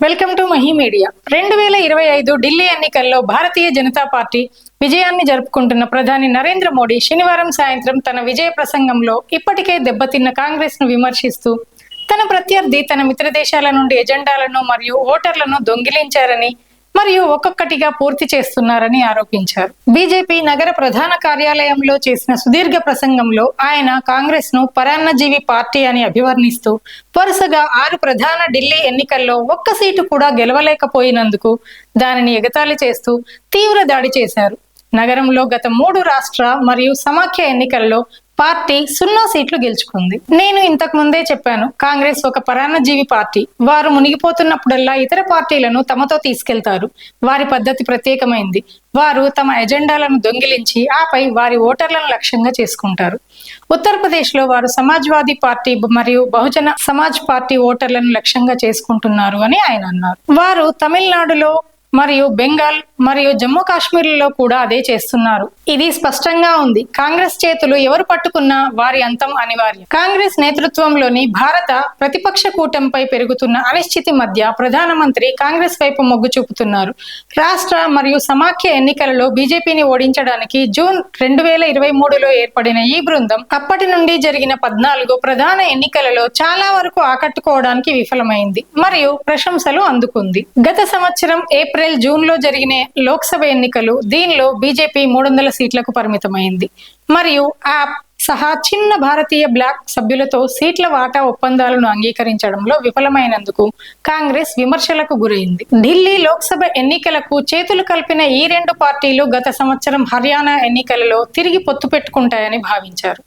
Welcome to Mahi media. రెండు వేల ఇరవై ఐదు ఢిల్లీ ఎన్నికల్లో భారతీయ జనతా పార్టీ విజయాన్ని జరుపుకుంటున్న ప్రధాని నరేంద్ర మోడీ శనివారం సాయంత్రం తన విజయ ప్రసంగంలో ఇప్పటికే దెబ్బతిన్న కాంగ్రెస్ను విమర్శిస్తూ తన ప్రత్యర్థి తన మిత్ర దేశాల నుండి ఎజెండాలను మరియు ఓటర్లను దొంగిలించారని మరియు ఒక్కొక్కటిగా పూర్తి చేస్తున్నారని ఆరోపించారు. బీజేపీ నగర ప్రధాన కార్యాలయంలో చేసిన సుదీర్ఘ ప్రసంగంలో ఆయన కాంగ్రెస్ను పరాన్నజీవి పార్టీ అని అభివర్ణిస్తూ వరుసగా ఆరు ప్రధాన ఢిల్లీ ఎన్నికల్లో ఒక్క సీటు కూడా గెలవలేకపోయినందుకు దానిని ఎగతాళి చేస్తూ తీవ్ర దాడి చేశారు. నగరంలో గత మూడు రాష్ట్ర మరియు సమాఖ్య ఎన్నికల్లో పార్టీ సున్నా సీట్లు గెలుచుకుంది. నేను ఇంతకు ముందే చెప్పాను కాంగ్రెస్ ఒక పరాన్నజీవి పార్టీ. వారు మునిగిపోతున్నప్పుడల్లా ఇతర పార్టీలను తమతో తీసుకెళ్తారు. వారి పద్ధతి ప్రత్యేకమైంది. వారు తమ ఎజెండాలను దొంగిలించి ఆపై వారి ఓటర్లను లక్ష్యంగా చేసుకుంటారు. ఉత్తరప్రదేశ్లో వారు సమాజ్వాదీ పార్టీ మరియు బహుజన సమాజ్ పార్టీ ఓటర్లను లక్ష్యంగా చేసుకుంటున్నారు అని ఆయన అన్నారు. వారు తమిళనాడులో మరియు బెంగాల్ మరియు జమ్మూ కాశ్మీర్లలో కూడా అదే చేస్తున్నారు. ఇది స్పష్టంగా ఉంది. కాంగ్రెస్ చేతులు ఎవరు పట్టుకున్నా వారి అంతం అనివార్యం. కాంగ్రెస్ నేతృత్వంలోని భారత ప్రతిపక్ష కూటమిపై పెరుగుతున్న అనిశ్చితి మధ్య ప్రధానమంత్రి కాంగ్రెస్ వైపు మొగ్గు చూపుతున్నారు. రాష్ట్ర మరియు సమాఖ్య ఎన్నికలలో బీజేపీని ఓడించడానికి జూన్ రెండు వేల ఇరవై మూడులో ఏర్పడిన ఈ బృందం అప్పటి నుండి జరిగిన పద్నాలుగు ప్రధాన ఎన్నికలలో చాలా వరకు ఆకట్టుకోవడానికి విఫలమైంది. మరియు ప్రశంసలు అందుకుంది. గత సంవత్సరం ఏప్రిల్ జూన్లో జరిగిన లోక్సభ ఎన్నికలు దీనిలో బీజేపీ మూడు వందల సీట్లకు పరిమితమైంది. మరియు ఆప్ సహా చిన్న భారతీయ బ్లాక్ సభ్యులతో సీట్ల వాటా ఒప్పందాలను అంగీకరించడంలో విఫలమైనందుకు కాంగ్రెస్ విమర్శలకు గురైంది. ఢిల్లీ లోక్సభ ఎన్నికలకు చేతులు కలిపిన ఈ రెండు పార్టీలు గత సంవత్సరం హర్యానా ఎన్నికలలో తిరిగి పొత్తు పెట్టుకుంటాయని భావించారు.